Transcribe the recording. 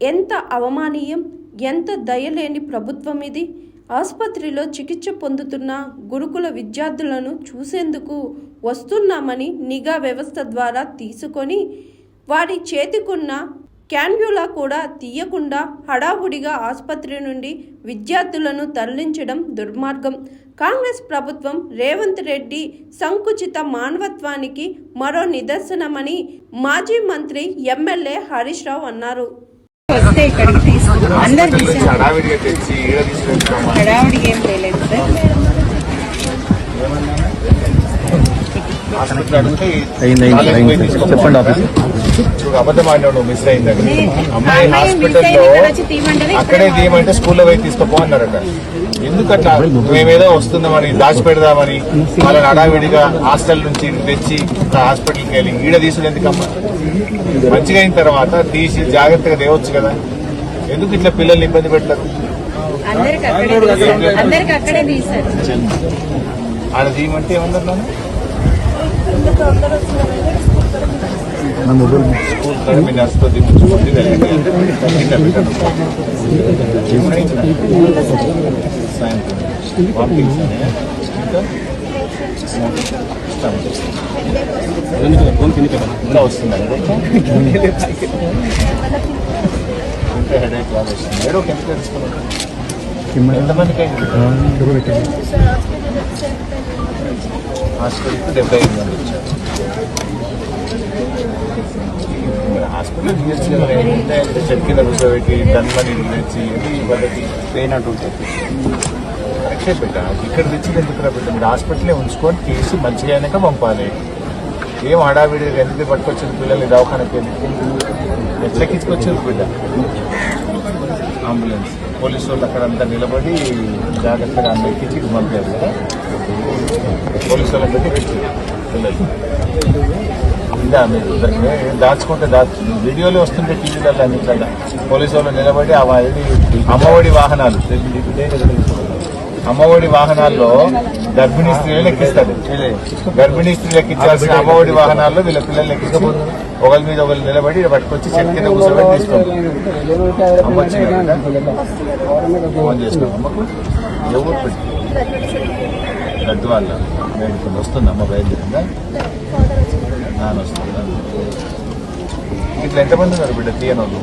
ఎంత అవమానీయం ఎంత దయలేని ప్రభుత్వం ఇది ఆసుపత్రిలో చికిత్స పొందుతున్న గురుకుల విద్యార్థులను చూసేందుకు వస్తున్నామని నిఘా వ్యవస్థ ద్వారా తీసుకొని వారి చేతికున్న క్యాన్యులా కూడా తీయకుండా హడావుడిగా ఆసుపత్రి నుండి విద్యార్థులను తరలించడం దుర్మార్గం. కాంగ్రెస్ ప్రభుత్వం రేవంత్ రెడ్డి సంకుచిత మానవత్వానికి మరో నిదర్శనమని మాజీ మంత్రి ఎమ్మెల్యే హరీష్ రావు అన్నారు. వస్తే ఇక్కడికి తీసుకు అందరు హడావుడికి ఏం లేదు సార్. చెప్పండి అన్నారు. చూడు అబద్ధం ఆడినాడు మిస్ అయిందని అమ్మాయి హాస్పిటల్లో అక్కడే తీయమంటే స్కూల్లో పోయి తీసుకోపో అన్నారట ఎందుకు అట్లా మేమేదో వస్తుందామని దాచి పెడదామని వాళ్ళని హడావిడిగా హాస్టల్ నుంచి తెచ్చి హాస్పిటల్కి వెళ్ళి ఈడ తీసుడు ఎందుకమ్మా మంచిగా అయిన తర్వాత తీసి జాగ్రత్తగా తేవచ్చు కదా. ఎందుకు ఇట్లా పిల్లల్ని ఇబ్బంది పెట్టారు? ఆడ తీయమంటే ఏమన్నారు నాన్న? నా మొబైల్ కింద ఇంకా? హెడేక్ లాగా వస్తుంది ఏడో కెమికల్ తీసుకున్నాను ఎంతమందికి డెబ్బై ఐదు మంది వచ్చారు హాస్పిటల్ తీయచ్చు కదా అంటే చెట్టు కింద కూర్చోబెట్టి దానిపని తెచ్చి వాళ్ళకి పెయిన్ అంటూ ఉంటుంది. కరెక్టే పెట్టా. ఇక్కడ తెచ్చి ఎందుకు రా మీరు హాస్పిటలే ఉంచుకొని తీసి మంచిగా అయినాక పంపాలి. ఏం హడావిడి ఎందుకు పట్టుకొచ్చింది పిల్లల్ని దవాఖానకి వెళ్ళి ఎట్లా బిడ్డ? అంబులెన్స్. పోలీసు వాళ్ళు అక్కడ అంతా నిలబడి జాగ్రత్తగా అందరికీ పంపారు కదా. పోలీసు వాళ్ళని పెట్టి మీరు దాచుకుంటే దాచు. వీడియోలో వస్తుంటే టీవీలలో అన్నిట్లలో పోలీసు వాళ్ళు నిలబడి ఆ అమ్మఒడి వాహనాలు. అమ్మఒడి వాహనాల్లో గర్భిణీ స్త్రీలు ఎక్కిస్తారు గర్భిణీ స్త్రీలు ఎక్కించాల్సిన అమ్మఒడి వాహనాల్లో వీళ్ళ పిల్లలు ఎక్కించబోతున్నారు ఒకరి మీద ఒకరు నిలబడి పట్టుకొచ్చి చెట్టు కింద కూర్చోబెట్టి? ఫోన్ చేసినాం అమ్మకు? ఎవరు పెట్టి గడ్డు వాళ్ళ వేడుకొని వస్తుంది అమ్మ బయలుదేరిందా? నాన్న వస్తుందా. ఇట్లా ఎంతమంది ఉన్నారు బిడ్డ? తీయనోళ్ళు?